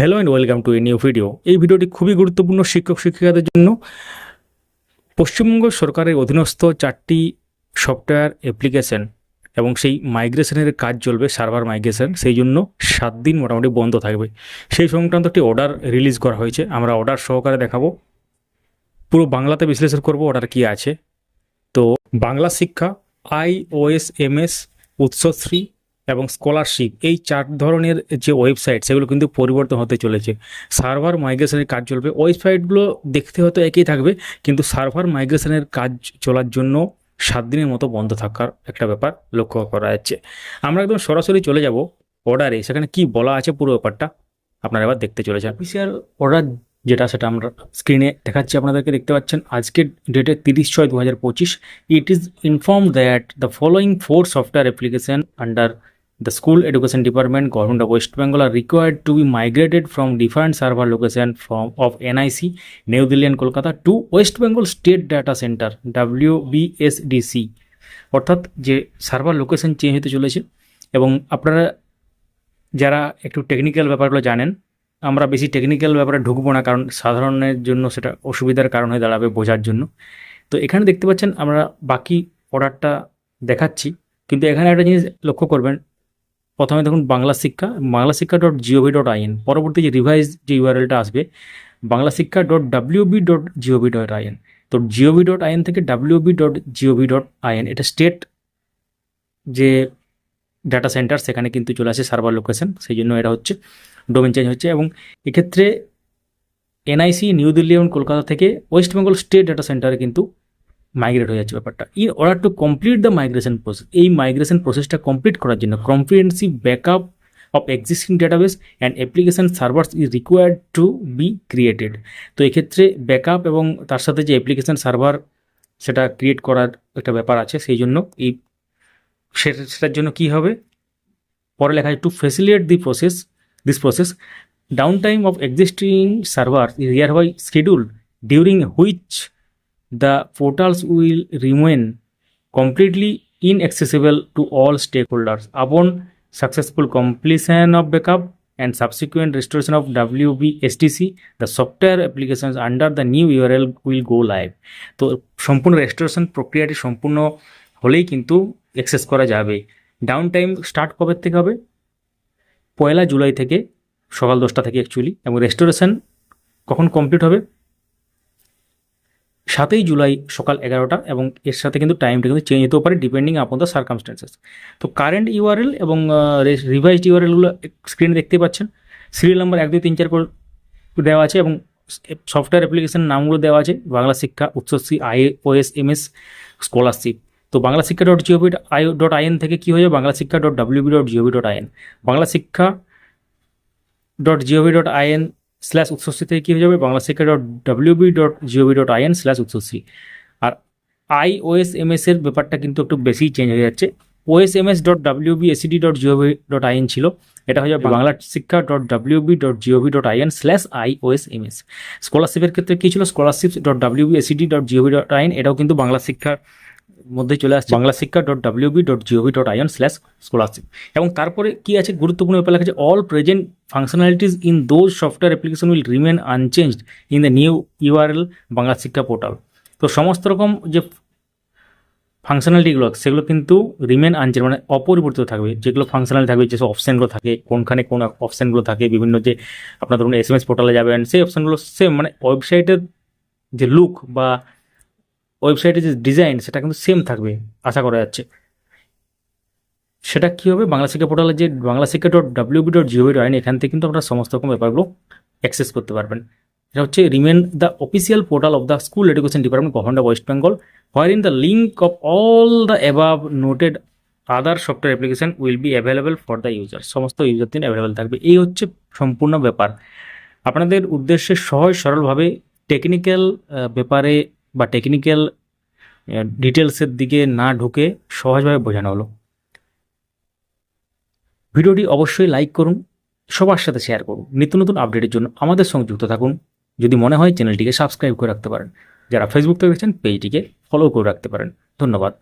Hello and welcome to a new video এই ভিডিওটি খুবই গুরুত্বপূর্ণ শিক্ষক শিক্ষিকাদের জন্য। পশ্চিমবঙ্গ সরকারের অধীনস্থ চারটি সফটওয়্যার অ্যাপ্লিকেশন এবং সেই মাইগ্রেশনের কাজ চলবে সার্ভার মাইগ্রেশন সেই জন্য সাত দিন মোটামুটি বন্ধ থাকবে। সেই সংক্রান্ত একটি অর্ডার রিলিজ করা হয়েছে। আমরা অর্ডার সহকারে দেখাবো। পুরো বাংলাতে বিশ্লেষণ করব অর্ডার কী আছে। তো বাংলা শিক্ষা আইওএস এমএস উৎসশ্রী এবং স্কলারশিপ এই চার ধরনের যে ওয়েবসাইট সেগুলো কিন্তু পরিবর্তন হতে চলেছে। সার্ভার মাইগ্রেশনের কাজ চলবে। ওয়েবসাইটগুলো দেখতে হয়তো একই থাকবে, কিন্তু সার্ভার মাইগ্রেশনের কাজ চলার জন্য সাত দিনের মতো বন্ধ থাকার একটা ব্যাপার লক্ষ্য করা যাচ্ছে। আমরা একদম সরাসরি চলে যাব অর্ডারে সেখানে কি বলা আছে পুরো ব্যাপারটা আপনারা এবার দেখতে চলেছেন। অফিসিয়াল অর্ডার যেটা, সেটা আমরা স্ক্রিনে দেখাচ্ছি আপনাদেরকে, দেখতে পাচ্ছেন? আজকের ডেটে তিরিশ ছয় দু হাজার পঁচিশ। It is inform that the following four software application under The school education department, government of West Bengal are required to be migrated from different server location from of NIC, New Delhi and Kolkata to West Bengal State Data Center, WBSDC অর্থাৎ যে server location change হতে চলেছে এবং আপনারা যারা একটু technical ব্যাপারগুলো জানেন আমরা বেশি টেকনিক্যাল ব্যাপারে ঢুকবো না কারণ সাধারণের জন্য সেটা অসুবিধার কারণ হয়ে দাঁড়াবে বোঝার জন্য তো এখানে দেখতে পাচ্ছেন আমরা বাকি অর্ডারটা দেখাচ্ছি কিন্তু এখানে একটা জিনিস লক্ষ্য করবেন প্রথমে দেখুন বাংলা শিক্ষা Bangla Shiksha dot GOV dot in পরবর্তী যে রিভাইজ যে ইউআরএলটা আসবে, Bangla Shiksha dot WB dot GOV dot IN তো জিওভি ডট আইএন থেকে WB dot GOV dot IN এটা স্টেট যে ডাটা সেন্টার সেখানে কিন্তু চলে আসে সার্ভার লোকেশন সেই জন্য এটা হচ্ছে ডোমেন চেঞ্জ হচ্ছে। এবং এক্ষেত্রে এনআইসি নিউ দিল্লি এবং কলকাতা থেকে ওয়েস্ট বেঙ্গল স্টেট ডাটা সেন্টারে কিন্তু মাইগ্রেট হয়ে যাচ্ছে ব্যাপারটা। In order to complete the migration process এই মাইগ্রেশন প্রসেসটা কমপ্লিট করার জন্য comprehensive backup of existing database and application servers is required to be created তো এক্ষেত্রে ব্যাকআপ এবং তার সাথে যে অ্যাপ্লিকেশন সার্ভার সেটা ক্রিয়েট করার একটা ব্যাপার আছে, সেই জন্য এই সেটার জন্য কি হবে? পরে লেখা to facilitate the process this process down time of existing server year by schedule during which the portals will remain completely inaccessible to all stakeholders upon successful completion of backup and subsequent restoration of WBSTC the software applications under the new URL will go live তো সম্পূর্ণ restoration প্রক্রিয়াটি সম্পূর্ণ হলেই কিন্তু access করা যাবে down time start কবে থেকে হবে পয়লা জুলাই থেকে সকাল দশটা থেকে অ্যাকচুয়ালি এবং রেস্টোরেশন কখন সাতই জুলাই সকাল এগারোটা এবং এর সাথে কিন্তু টাইমটা কিন্তু চেঞ্জ হতেও পারে ডিপেন্ডিং আপন দ্য সার্কামস্টেন্সেস তো কারেন্ট ইউআরএল এবং রিভাইজড ইউআরএলগুলো স্ক্রিনে দেখতে পাচ্ছেন। সিরিয়াল নাম্বার এক, দুই, তিন, চার করে দেওয়া আছে এবং সফটওয়্যার অ্যাপ্লিকেশন নামগুলো দেওয়া আছে। Bangla Shiksha Uchchashree I OS M S scholarship তো Bangla Shiksha dot GOV I dot IN থেকে কী হয়ে যাবে? Bangla Shiksha dot WB dot GOV dot IN Bangla Shiksha dot GOV dot IN slash Utsashree থেকে কী হয়ে যাবে? Bangla Shiksha dot WB dot GOV dot IN slash Utsashree R I OS M S এর ব্যাপারটা কিন্তু একটু বেশি change হয়ে যাচ্ছে। OS M S dot WB ACD dot GOV dot IN ছিল। এটা হয়ে যাবে Bangla Shiksha dot WB dot GOV dot IN slash I OS M S স্কলারশিপের ক্ষেত্রে কী ছিল? Scholarship dot WB ACD dot GOV dot IN এটাও কিন্তু বাংলা শিক্ষার মধ্যে চলে আসছে Bangla Shiksha dot WB dot GOV dot IN slash scholarship এবং তারপরে কি আছে? গুরুত্বপূর্ণ ব্যাপার লেখা আছে all present functionalities in those software application will remain unchanged in the new URL Bangla Shiksha portal তো সমস্ত রকম যে ফাংশনালিটিগুলো সেগুলো কিন্তু রিমেন আনচেঞ্জ মানে অপরিবর্তিত থাকবে। যেগুলো ফাংশনাল থাকবে, যেসব অপশানগুলো থাকে, কোনখানে কোন অপশানগুলো থাকে, বিভিন্ন যে আপনার ধরুন এস এম এস পোর্টালে যাবেন, সেই অপশানগুলো সেম মানে ওয়েবসাইটের যে লুক বা ওয়েবসাইটের যে ডিজাইন সেটা কিন্তু সেম থাকবে, আশা করা যাচ্ছে। সেটা কী হবে? বাংলা শিক্ষা পোর্টালে যে, Bangla Shiksha dot WB dot GOV dot এখান থেকে কিন্তু আপনারা সমস্ত রকম ব্যাপারগুলো অ্যাক্সেস করতে পারবেন। এটা হচ্ছে remain the official portal of the school education department government of West Bengal wherein the link of all the above noted other software application will be available for the user সমস্ত user দিন available থাকবে। এই হচ্ছে সম্পূর্ণ ব্যাপার। আপনাদের উদ্দেশ্যে সহজ সরলভাবে টেকনিক্যাল ব্যাপারে বা টেকনিক্যাল ডিটেলসের দিকে না ঢুকে সহজভাবে বোঝানো হলো। ভিডিওটি অবশ্যই লাইক করুন, সবার সাথে শেয়ার করুন। নিত্য নতুন আপডেটের জন্য আমাদের সঙ্গে যুক্ত থাকুন। যদি মনে হয় চ্যানেলটিকে সাবস্ক্রাইব করে রাখতে পারেন। যারা ফেসবুক থেকে পেজটিকে ফলো করে রাখতে পারেন। ধন্যবাদ।